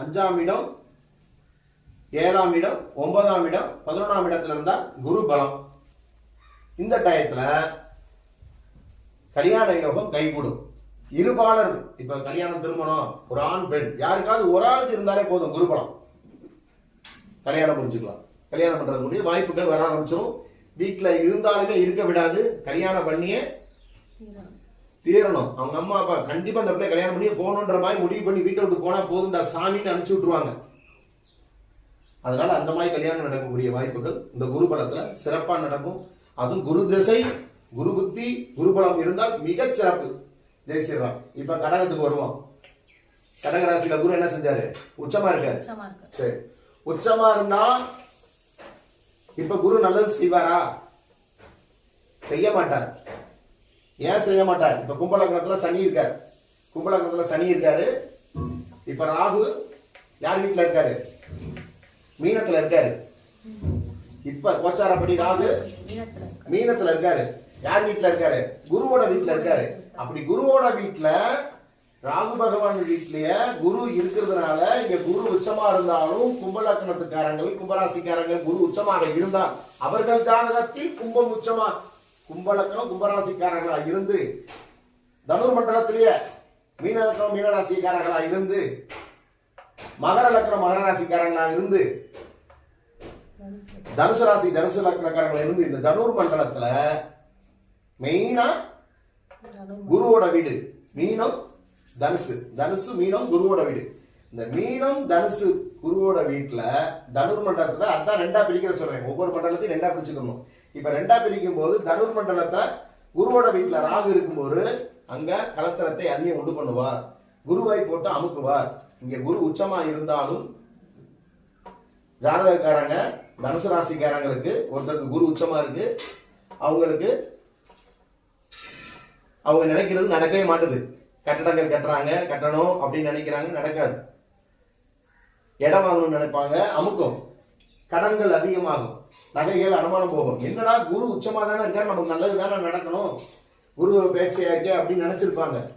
அஞ்சாம் இடம் ஏழாம் இடம் ஒன்பதாம் இடம் பதினொன்றாம் இடத்துல இருந்தா குரு பலம். இந்த டயத்துல கல்யாண யோகம் கைகூடும். இருபாலர் இப்ப கல்யாணம் திருமணம் ஒரு ஆண் பெண் யாருக்காவது ஒரு ஆளுக்கு இருந்தாலே போதும் குரு பலம். கல்யாணம் முடிஞ்சுக்கலாம். கல்யாணம் பண்றது முடியும் வாய்ப்புகள் வர ஆரம்பிச்சிடும் வீட்டில் இருந்தாலுமே இருக்க விடாது. கல்யாணம் பண்ணியே தீரணும் அவங்க அம்மா அப்பா கண்டிப்பா அந்த பிள்ளை கல்யாணம் பண்ணி போகணுன்ற மாதிரி முடிவு பண்ணி வீட்டை விட்டு போனா போதும்டா சாமின்னு அனுப்பிச்சு விட்டுருவாங்க. அதனால அந்த மாதிரி கல்யாணம் நடக்கக்கூடிய வாய்ப்புகள் இந்த குரு பலத்துல சிறப்பா நடக்கும். அதுவும் குரு திசை குரு புத்தி குரு பலம் இருந்தால் மிகச் சிறப்பு. ஜெய் ஸ்ரீராம். இப்ப கடகத்துக்கு வருவோம். கடகராசியில குரு என்ன செஞ்சாரு? உச்சமா இருக்காரு. உச்சமா இருக்கு சரி. உச்சமா இருந்தா இப்ப குரு நல்லது செய்வாரா? செய்ய மாட்டார். ஏன் செய்ய மாட்டார்? இப்ப கும்பலக்கணத்துல சனி இருக்காரு. கும்பலக்கணத்துல சனி இருக்காரு. இப்ப ராகு யார் வீட்டுல இருக்காரு? மீனத்துல இருக்காரு. இப்ப கோச்சாரப்படி ராகு மீனத்துல இருக்காரு. யார் வீட்டுல இருக்காரு? குருவோட வீட்டுல இருக்காரு. அப்படி குருவோட வீட்டுல ராகு பகவான் வீட்லயே குரு இருக்கிறதுனால இங்க குரு உச்சமா இருந்தாலும் கும்பலக்கணத்துக்காரங்கள் கும்பராசிக்காரங்கள் குரு உச்சமாக இருந்தால் அவர்கள் ஜாதகத்தில் கும்பம் உச்சமா கும்பலக்கம் கும்பராசிக்காரர்களா இருந்து தனுர் மண்டலத்திலேயே மீனலக்கம் மீனராசிக்காரர்களா இருந்து மகர லக்கணம் மகர ராசிக்காரங்களா இருந்து தனுசு ராசி தனுசு லக்னக்காரங்களா இருந்து இந்த தனுர் மண்டலத்துல மெயினா குருவோட வீடு. மீனம் தனுசு. தனுசு மீனம் குருவோட வீடு. இந்த மீனம் தனுசு குருவோட வீட்டுல தனுர் மண்டலத்துல அதான் ரெண்டா பிரிக்கிற சொல்றேன். ஒவ்வொரு மண்டலத்தையும் ரெண்டா பிரிச்சுக்கணும். இப்ப ரெண்டா பிரிக்கும் போது தனுர் மண்டலத்தை குருவோட வீட்டுல ராகு இருக்கும்போது அங்க கலத்திரத்தை அதிகம் உண்டு பண்ணுவார். குருவை போட்டு அமுக்குவார். இங்க குரு உச்சமா இருந்தாலும் ஜாதகக்காரங்க தனுசு ராசிக்காரங்களுக்கு ஒருத்தருக்கு குரு உச்சமா இருக்கு. அவங்களுக்கு அவங்க நினைக்கிறது நடக்கவே மாட்டுது. கட்டடங்கள் கட்டுறாங்க கட்டணும் அப்படின்னு நினைக்கிறாங்க நடக்காது. இடம் வாங்கணும்னு நினைப்பாங்க அமுக்கும். கடன்கள் அதிகமாகும். நகைகள் அனுமானம் போகும். என்னடா குரு உச்சமா தானே இருக்காரு? நமக்கு நல்லது தானே நடக்கணும்? குரு பேச்சையா இருக்கே அப்படின்னு நினைச்சிருப்பாங்க.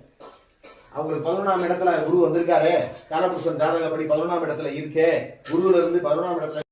அவங்களுக்கு பதினொன்றாம் இடத்துல குரு வந்திருக்காரு. காலபுருஷன் ஜாதகப்படி பதினொன்றாம் இடத்துல இருக்கே. குருல இருந்து பதினொன்றாம் இடத்துல